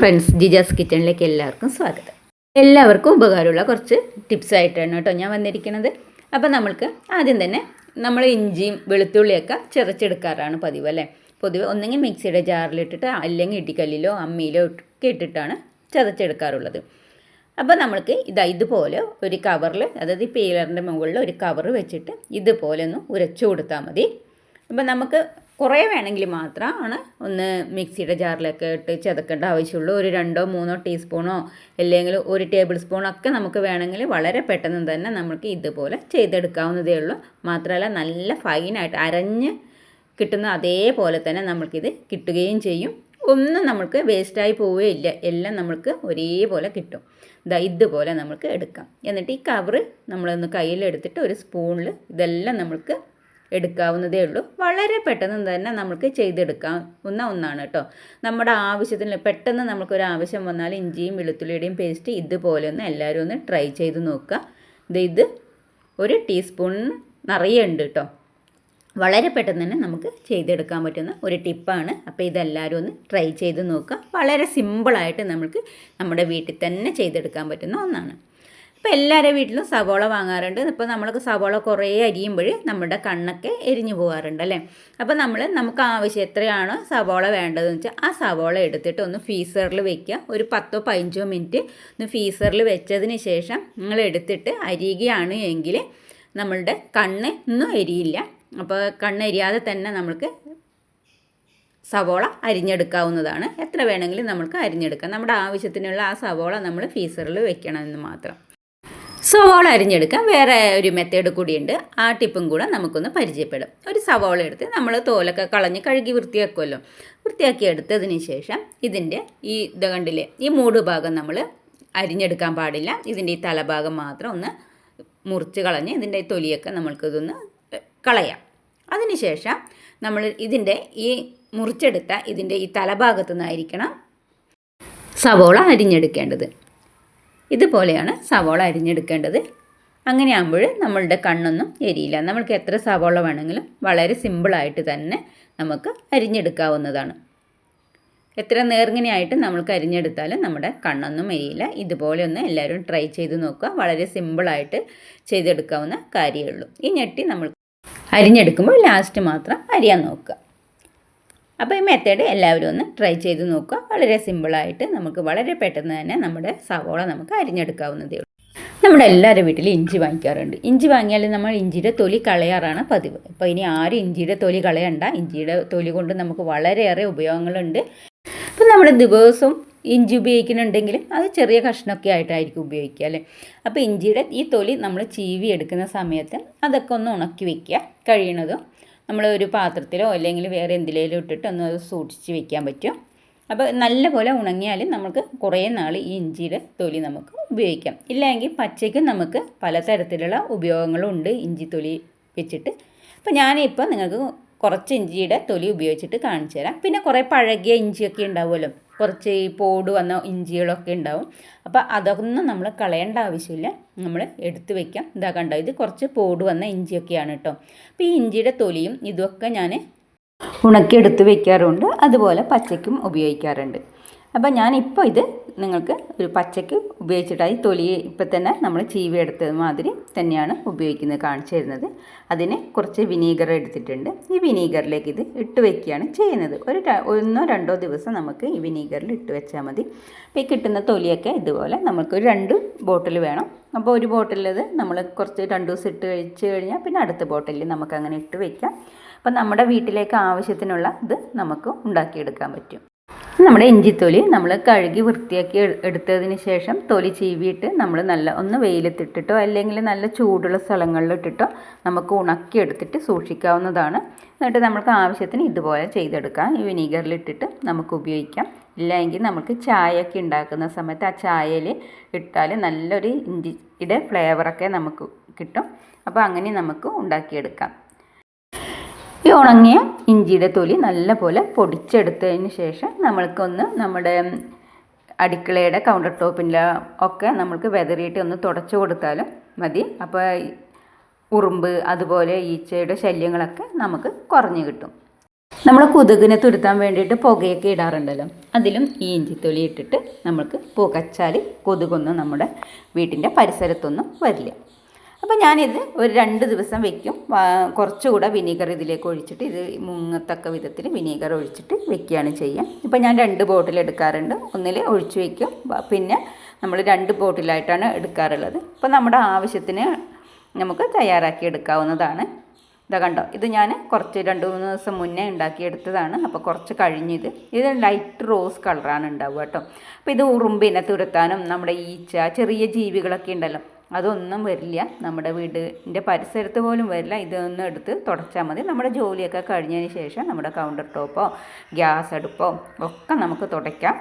Friends ജിജാസ് കിച്ചണിലേക്ക് എല്ലാവർക്കും സ്വാഗതം. എല്ലാവർക്കും ഉപകാരമുള്ള കുറച്ച് ടിപ്സ് ആയിട്ടാണ് കേട്ടോ ഞാൻ വന്നിരിക്കുന്നത്. അപ്പോൾ നമ്മൾക്ക് ആദ്യം തന്നെ നമ്മൾ ഇഞ്ചിയും വെളുത്തുള്ളിയൊക്കെ ചിറച്ചെടുക്കാറാണ് പതിവ് അല്ലേ? പൊതുവെ ഒന്നെങ്കിൽ മിക്സിയുടെ ജാറിലിട്ടിട്ട് അല്ലെങ്കിൽ ഇടിക്കല്ലിലോ അമ്മിയിലോ ഒക്കെ ഇട്ടിട്ടാണ് ചതച്ചെടുക്കാറുള്ളത്. അപ്പോൾ നമ്മൾക്ക് ഇതാ ഇതുപോലെ ഒരു കവറിൽ അതായത് പീലറിന്റെ മുകളിൽ ഒരു കവർ വെച്ചിട്ട് ഇതുപോലെ ഒന്ന് ഉരച്ചു കൊടുത്താൽ മതി. അപ്പോൾ നമുക്ക് കുറേ വേണമെങ്കിൽ മാത്രമാണ് ഒന്ന് മിക്സിയുടെ ജാറിലൊക്കെ ഇട്ട് ചതക്കേണ്ട ആവശ്യമുള്ളൂ. ഒരു രണ്ടോ മൂന്നോ ടീസ്പൂണോ അല്ലെങ്കിൽ ഒരു ടേബിൾ സ്പൂണോ ഒക്കെ നമുക്ക് വേണമെങ്കിൽ വളരെ പെട്ടെന്ന് തന്നെ നമുക്ക് ഇതുപോലെ ചെയ്തെടുക്കാവുന്നതേ ഉള്ളൂ. മാത്രമല്ല നല്ല ഫൈനായിട്ട് അരഞ്ഞ് കിട്ടുന്ന അതേപോലെ തന്നെ നമുക്കിത് കിട്ടുകയും ചെയ്യും. ഒന്നും നമുക്ക് വേസ്റ്റായി പോവുകയില്ല എല്ലാം നമുക്ക് ഒരേപോലെ കിട്ടും. ഇതാ ഇതുപോലെ നമുക്ക് എടുക്കാം. എന്നിട്ട് ഈ കവറ് നമ്മളൊന്ന് കയ്യിലെടുത്തിട്ട് ഒരു സ്പൂണിൽ ഇതെല്ലാം നമുക്ക് എടുക്കാവുന്നതേ ഉള്ളൂ. വളരെ പെട്ടെന്ന് തന്നെ നമുക്ക് ചെയ്തെടുക്കാവുന്ന ഒന്നാണ് കേട്ടോ നമ്മുടെ ആവശ്യത്തിന് പെട്ടെന്ന് നമുക്കൊരു ആവശ്യം വന്നാൽ ഇഞ്ചിയും വെളുത്തുള്ളിയുടെയും പേസ്റ്റ് ഇതുപോലെ ഒന്ന് എല്ലാവരും ഒന്ന് ട്രൈ ചെയ്ത് നോക്കുക. ഇത് ഇത് ഒരു ടീസ്പൂൺ നിറയെ ഉണ്ട് കേട്ടോ വളരെ പെട്ടെന്ന് തന്നെ നമുക്ക് ചെയ്തെടുക്കാൻ പറ്റുന്ന ഒരു ടിപ്പാണ് അപ്പോൾ ഇതെല്ലാവരും ഒന്ന് ട്രൈ ചെയ്ത് നോക്കുക. വളരെ സിമ്പിളായിട്ട് നമുക്ക് നമ്മുടെ വീട്ടിൽ തന്നെ ചെയ്തെടുക്കാൻ പറ്റുന്ന ഒന്നാണ്. ഇപ്പോൾ എല്ലാവരുടെ വീട്ടിലും സവോള വാങ്ങാറുണ്ട്. ഇപ്പോൾ നമ്മൾക്ക് സവോള കുറേ അരിയുമ്പോൾ നമ്മുടെ കണ്ണൊക്കെ എരിഞ്ഞു പോകാറുണ്ട് അല്ലേ? അപ്പോൾ നമ്മൾ നമുക്ക് ആവശ്യം എത്രയാണോ സവോള വേണ്ടതെന്ന് വെച്ചാൽ ആ സവോള എടുത്തിട്ട് ഒന്ന് ഫീസറിൽ വെക്കുക. ഒരു പത്തോ പതിനഞ്ചോ മിനിറ്റ് ഒന്ന് ഫീസറിൽ വെച്ചതിന് ശേഷം നിങ്ങൾ എടുത്തിട്ട് അരിയുകയാണ് എങ്കിൽ നമ്മളുടെ കണ്ണ് ഒന്നും എരിയില്ല. അപ്പോൾ കണ്ണ് എരിയാതെ തന്നെ നമ്മൾക്ക് സവോള അരിഞ്ഞെടുക്കാവുന്നതാണ്. എത്ര വേണമെങ്കിലും നമുക്ക് അരിഞ്ഞെടുക്കാം. നമ്മുടെ ആവശ്യത്തിനുള്ള ആ സവോള നമ്മൾ ഫീസറിൽ വെക്കണമെന്ന് മാത്രം. സവോള അരിഞ്ഞെടുക്കാൻ വേറെ ഒരു മെത്തേഡ് കൂടിയുണ്ട്. ആ ടിപ്പും കൂടെ നമുക്കൊന്ന് പരിചയപ്പെടും. ഒരു സവോള എടുത്ത് നമ്മൾ തോലൊക്കെ കളഞ്ഞ് കഴുകി വൃത്തിയാക്കുമല്ലോ വൃത്തിയാക്കി എടുത്തതിന് ശേഷം ഇതിന്റെ ഈ ഇത് കണ്ടില്ലേ ഈ മൂട് ഭാഗം നമ്മൾ അരിഞ്ഞെടുക്കാൻ പാടില്ല. ഇതിന്റെ ഈ തലഭാഗം മാത്രം ഒന്ന് മുറിച്ച് കളഞ്ഞ് ഇതിന്റെ തൊലിയൊക്കെ നമ്മൾക്കിതൊന്ന് കളയാം. അതിനുശേഷം നമ്മൾ ഇതിന്റെ ഈ മുറിച്ചെടുത്ത ഇതിന്റെ ഈ തലഭാഗത്തു നിന്നായിരിക്കണം സവോള അരിഞ്ഞെടുക്കേണ്ടത്. ഇതുപോലെയാണ് സവോള അരിഞ്ഞെടുക്കേണ്ടത്. അങ്ങനെയാകുമ്പോൾ നമ്മളുടെ കണ്ണൊന്നും എരിയില്ല. നമ്മൾക്ക് എത്ര സവോള വേണമെങ്കിലും വളരെ സിമ്പിളായിട്ട് തന്നെ നമുക്ക് അരിഞ്ഞെടുക്കാവുന്നതാണ്. എത്ര നേർങ്ങനെയായിട്ട് നമ്മൾക്ക് അരിഞ്ഞെടുത്താലും നമ്മുടെ കണ്ണൊന്നും എരിയില്ല. ഇതുപോലെ ഒന്ന് എല്ലാവരും ട്രൈ ചെയ്ത് നോക്കുക. വളരെ സിമ്പിളായിട്ട് ചെയ്തെടുക്കാവുന്ന കാര്യമുള്ളൂ ഈ ഞെട്ടി നമ്മൾ അരിഞ്ഞെടുക്കുമ്പോൾ ലാസ്റ്റ് മാത്രം അരിയാൻ നോക്കുക. അപ്പോൾ ഈ മെത്തേഡ് എല്ലാവരും ഒന്ന് ട്രൈ ചെയ്ത് നോക്കുക. വളരെ സിമ്പിളായിട്ട് നമുക്ക് വളരെ പെട്ടെന്ന് തന്നെ നമ്മുടെ സവോള നമുക്ക് അരിഞ്ഞെടുക്കാവുന്നതേ ഉള്ളൂ. നമ്മുടെ എല്ലാവരുടെ വീട്ടിലും ഇഞ്ചി വാങ്ങിക്കാറുണ്ട്. ഇഞ്ചി വാങ്ങിയാൽ നമ്മൾ ഇഞ്ചിയുടെ തൊലി കളയാറാണ് പതിവ്. അപ്പോൾ ഇനി ആരും ഇഞ്ചിയുടെ തൊലി കളയണ്ട. ഇഞ്ചിയുടെ തൊലി കൊണ്ട് നമുക്ക് വളരെയേറെ ഉപയോഗങ്ങളുണ്ട്. അപ്പോൾ നമ്മൾ ദിവസവും ഇഞ്ചി ഉപയോഗിക്കുന്നുണ്ടെങ്കിൽ അത് ചെറിയ കഷ്ണമൊക്കെ ആയിട്ടായിരിക്കും ഉപയോഗിക്കുക അല്ലേ? അപ്പോൾ ഇഞ്ചിയുടെ ഈ തൊലി നമ്മൾ ചീവി എടുക്കുന്ന സമയത്ത് അതൊക്കെ ഒന്ന് ഉണക്കി വെക്കുക. കഴിയണതും നമ്മൾ ഒരു പാത്രത്തിലോ അല്ലെങ്കിൽ വേറെ എന്തിലേലും ഇട്ടിട്ട് ഒന്ന് അത് സൂക്ഷിച്ച് വെക്കാൻ പറ്റും. അപ്പോൾ നല്ലപോലെ ഉണങ്ങിയാൽ നമുക്ക് കുറേ നാൾ ഈ ഇഞ്ചിയുടെ തൊലി നമുക്ക് ഉപയോഗിക്കാം. ഇല്ലെങ്കിൽ പച്ചയ്ക്കും നമുക്ക് പലതരത്തിലുള്ള ഉപയോഗങ്ങളുണ്ട് ഇഞ്ചി തൊലി വെച്ചിട്ട്. അപ്പോൾ ഞാനിപ്പോൾ നിങ്ങൾക്ക് കുറച്ച് ഇഞ്ചിയുടെ തൊലി ഉപയോഗിച്ചിട്ട് കാണിച്ചു തരാം. പിന്നെ കുറേ പഴകിയ ഇഞ്ചിയൊക്കെ ഉണ്ടാവുമല്ലോ. കുറച്ച് ഈ പോട് വന്ന ഇഞ്ചികളൊക്കെ ഉണ്ടാവും. അപ്പോൾ അതൊന്നും നമ്മൾ കളയേണ്ട ആവശ്യമില്ല. നമ്മൾ എടുത്ത് വെക്കാം. ഇതാ കണ്ടോ ഇത് കുറച്ച് പോട് വന്ന ഇഞ്ചിയൊക്കെയാണ് കേട്ടോ അപ്പോൾ ഈ ഇഞ്ചിയുടെ തൊലിയും ഇതൊക്കെ ഞാൻ ഉണക്കി എടുത്ത് വെക്കാറുണ്ട്. അതുപോലെ പച്ചയ്ക്കും ഉപയോഗിക്കാറുണ്ട്. അപ്പോൾ ഞാനിപ്പോൾ ഇത് നിങ്ങൾക്ക് ഒരു പച്ചയ്ക്ക് ഉപയോഗിച്ചിട്ടായി തൊലി ഇപ്പം തന്നെ നമ്മൾ ചീവി എടുത്തത് മാതിരി തന്നെയാണ് ഉപയോഗിക്കുന്നത് കാണിച്ചു തരുന്നത്. അതിന് കുറച്ച് വിനീഗർ എടുത്തിട്ടുണ്ട്. ഈ വിനീഗറിലേക്ക് ഇത് ഇട്ട് വയ്ക്കുകയാണ് ചെയ്യുന്നത്. ഒരു ഒന്നോ രണ്ടോ ദിവസം നമുക്ക് ഈ വിനീഗറിൽ ഇട്ട് വെച്ചാൽ മതി. അപ്പോൾ ഈ കിട്ടുന്ന തൊലിയൊക്കെ ഇതുപോലെ നമുക്ക് ഒരു രണ്ട് ബോട്ടിൽ വേണം. അപ്പോൾ ഒരു ബോട്ടിലത് നമ്മൾ കുറച്ച് രണ്ട് ദിവസം ഇട്ട് കഴിച്ച് കഴിഞ്ഞാൽ പിന്നെ അടുത്ത ബോട്ടിലിൽ നമുക്ക് അങ്ങനെ ഇട്ട് വയ്ക്കാം അപ്പം നമ്മുടെ വീട്ടിലേക്ക് ആവശ്യത്തിനുള്ള ഇത് നമുക്ക് ഉണ്ടാക്കിയെടുക്കാൻ പറ്റും. നമ്മുടെ ഇഞ്ചി തൊലി നമ്മൾ കഴുകി വൃത്തിയാക്കി എടുത്തതിന് ശേഷം തൊലി ചീവിയിട്ട് നമ്മൾ നല്ല ഒന്ന് വെയിലത്തിട്ടിട്ടോ അല്ലെങ്കിൽ നല്ല ചൂടുള്ള സ്ഥലങ്ങളിലിട്ടിട്ടോ നമുക്ക് ഉണക്കിയെടുത്തിട്ട് സൂക്ഷിക്കാവുന്നതാണ്. എന്നിട്ട് നമുക്ക് ആവശ്യത്തിന് ഇതുപോലെ ചെയ്തെടുക്കാം. ഈ വിനീഗറിലിട്ടിട്ട് നമുക്ക് ഉപയോഗിക്കാം. ഇല്ലെങ്കിൽ നമുക്ക് ചായയൊക്കെ ഉണ്ടാക്കുന്ന സമയത്ത് ആ ചായയിൽ ഇട്ടാൽ നല്ലൊരു ഇഞ്ചിയുടെ ഫ്ലേവറൊക്കെ നമുക്ക് കിട്ടും. അപ്പോൾ അങ്ങനെ നമുക്ക് ഉണ്ടാക്കിയെടുക്കാം. ഈ ഉണങ്ങിയ ഇഞ്ചിയുടെ തൊലി നല്ലപോലെ പൊടിച്ചെടുത്തതിന് ശേഷം നമ്മൾക്കൊന്ന് നമ്മുടെ അടുക്കളയുടെ കൗണ്ടർ ടോപ്പിന്റെ ഒക്കെ നമ്മൾക്ക് വെതറിയിട്ട് ഒന്ന് തുടച്ചു കൊടുത്താലും മതി. അപ്പോൾ ഉറുമ്പ് അതുപോലെ ഈച്ചയുടെ ശല്യങ്ങളൊക്കെ നമുക്ക് കുറഞ്ഞു കിട്ടും. നമ്മൾ കൊതുകിനെ തുരുത്താൻ വേണ്ടിയിട്ട് പുകയൊക്കെ ഇടാറുണ്ടല്ലോ. അതിലും ഈ ഇഞ്ചിത്തൊലി ഇട്ടിട്ട് നമ്മൾക്ക് പുകച്ചാൽ കൊതുകൊന്നും നമ്മുടെ വീട്ടിന്റെ പരിസരത്തൊന്നും വരില്ല. അപ്പോൾ ഞാനിത് ഒരു രണ്ട് ദിവസം വെക്കും. കുറച്ചുകൂടെ വിനീഗർ ഇതിലേക്ക് ഒഴിച്ചിട്ട് ഇത് മുങ്ങത്തക്ക വിധത്തിൽ വിനീഗർ ഒഴിച്ചിട്ട് വെക്കുകയാണ് ചെയ്യുക ഇപ്പോൾ ഞാൻ രണ്ട് ബോട്ടിൽ എടുക്കാറുണ്ട്. ഒന്നിൽ ഒഴിച്ചു വയ്ക്കും പിന്നെ നമ്മൾ രണ്ട് ബോട്ടിലായിട്ടാണ് എടുക്കാറുള്ളത്. അപ്പോൾ നമ്മുടെ ആവശ്യത്തിന് നമുക്ക് തയ്യാറാക്കി എടുക്കാവുന്നതാണ്. ഇതാ കണ്ടോ? ഇത് ഞാൻ കുറച്ച് രണ്ട് മൂന്ന് ദിവസം മുന്നേ ഉണ്ടാക്കിയെടുത്തതാണ്. അപ്പോൾ കുറച്ച് കഴിഞ്ഞിത് ഇത്. ലൈറ്റ് റോസ് കളറാണ് ഉണ്ടാവുക കേട്ടോ. അപ്പോൾ ഇത് ഉറുമ്പിനെ തുരത്താനും നമ്മുടെ ഈച്ച ചെറിയ ജീവികളൊക്കെ ഉണ്ടല്ലോ. അതൊന്നും വരില്ല. നമ്മുടെ വീടിന്റെ പരിസരത്ത് പോലും വരില്ല. ഇതൊന്നും എടുത്ത് തുടച്ചാൽ മതി. നമ്മുടെ ജോലിയൊക്കെ കഴിഞ്ഞതിന് ശേഷം നമ്മുടെ കൗണ്ടർ ടോപ്പോ ഗ്യാസ് അടുപ്പോ ഒക്കെ നമുക്ക് തുടയ്ക്കാം.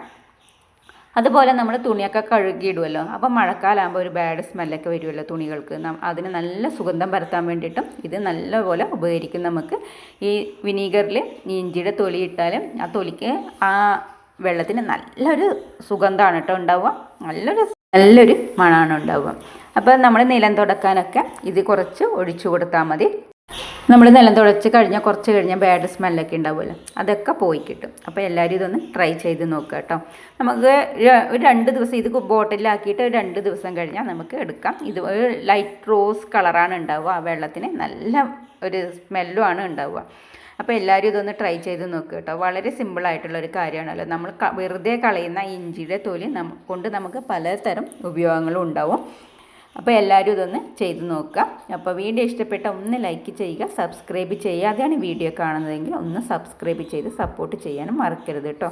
അതുപോലെ നമ്മൾ തുണിയൊക്കെ കഴുകിയിടുമല്ലോ അപ്പം മഴക്കാലമാകുമ്പോൾ ഒരു ബാഡ് സ്മെല്ലൊക്കെ വരുമല്ലോ തുണികൾക്ക്. അതിന് നല്ല സുഗന്ധം പരത്താൻ വേണ്ടിയിട്ടും ഇത് നല്ലപോലെ ഉപകരിക്കും നമുക്ക്. ഈ വിനീഗറിൽ ഇഞ്ചിയുടെ തൊലി ഇട്ടാലും ആ തൊലിക്ക് ആ വെള്ളത്തിന് നല്ലൊരു സുഗന്ധമാണ് കേട്ടോ ഉണ്ടാവുക. നല്ലൊരു നല്ലൊരു മണമാണ് ഉണ്ടാവുക. അപ്പോൾ നമ്മൾ നിലം തുടക്കാനൊക്കെ ഇത് കുറച്ച് ഒഴിച്ചു കൊടുത്താൽ മതി. നമ്മൾ നിലം തുടച്ച് കഴിഞ്ഞാൽ കുറച്ച് കഴിഞ്ഞാൽ ബാഡ് സ്മെല്ലൊക്കെ ഉണ്ടാവുമല്ലോ അതൊക്കെ പോയി കിട്ടും. അപ്പോൾ എല്ലാവരും ഇതൊന്ന് ട്രൈ ചെയ്ത് നോക്കുക കേട്ടോ. നമുക്ക് ഒരു രണ്ട് ദിവസം ഇത് ബോട്ടിലാക്കിയിട്ട് രണ്ട് ദിവസം കഴിഞ്ഞാൽ നമുക്ക് എടുക്കാം. ഇത് ഒരു ലൈറ്റ് റോസ് കളറാണ് ഉണ്ടാവുക. ആ വെള്ളത്തിന് നല്ല ഒരു സ്മെല്ലുമാണ് ഉണ്ടാവുക. അപ്പോൾ എല്ലാവരും ഇതൊന്ന് ട്രൈ ചെയ്ത് നോക്കുക കേട്ടോ. വളരെ സിമ്പിളായിട്ടുള്ള ഒരു കാര്യമാണല്ലോ. നമ്മൾ വെറുതെ കളയുന്ന ഇഞ്ചിയുടെ തൊലി കൊണ്ട് നമുക്ക് പലതരം ഉപയോഗങ്ങളും ഉണ്ടാവും. അപ്പോൾ എല്ലാവരും ഇതൊന്ന് ചെയ്ത് നോക്കുക. അപ്പോൾ വീഡിയോ ഇഷ്ടപ്പെട്ട ഒന്ന് ലൈക്ക് ചെയ്യുക സബ്സ്ക്രൈബ് ചെയ്യാതെയാണ് വീഡിയോ കാണുന്നതെങ്കിൽ ഒന്ന് സബ്സ്ക്രൈബ് ചെയ്ത് സപ്പോർട്ട് ചെയ്യാനും മറക്കരുത് കേട്ടോ.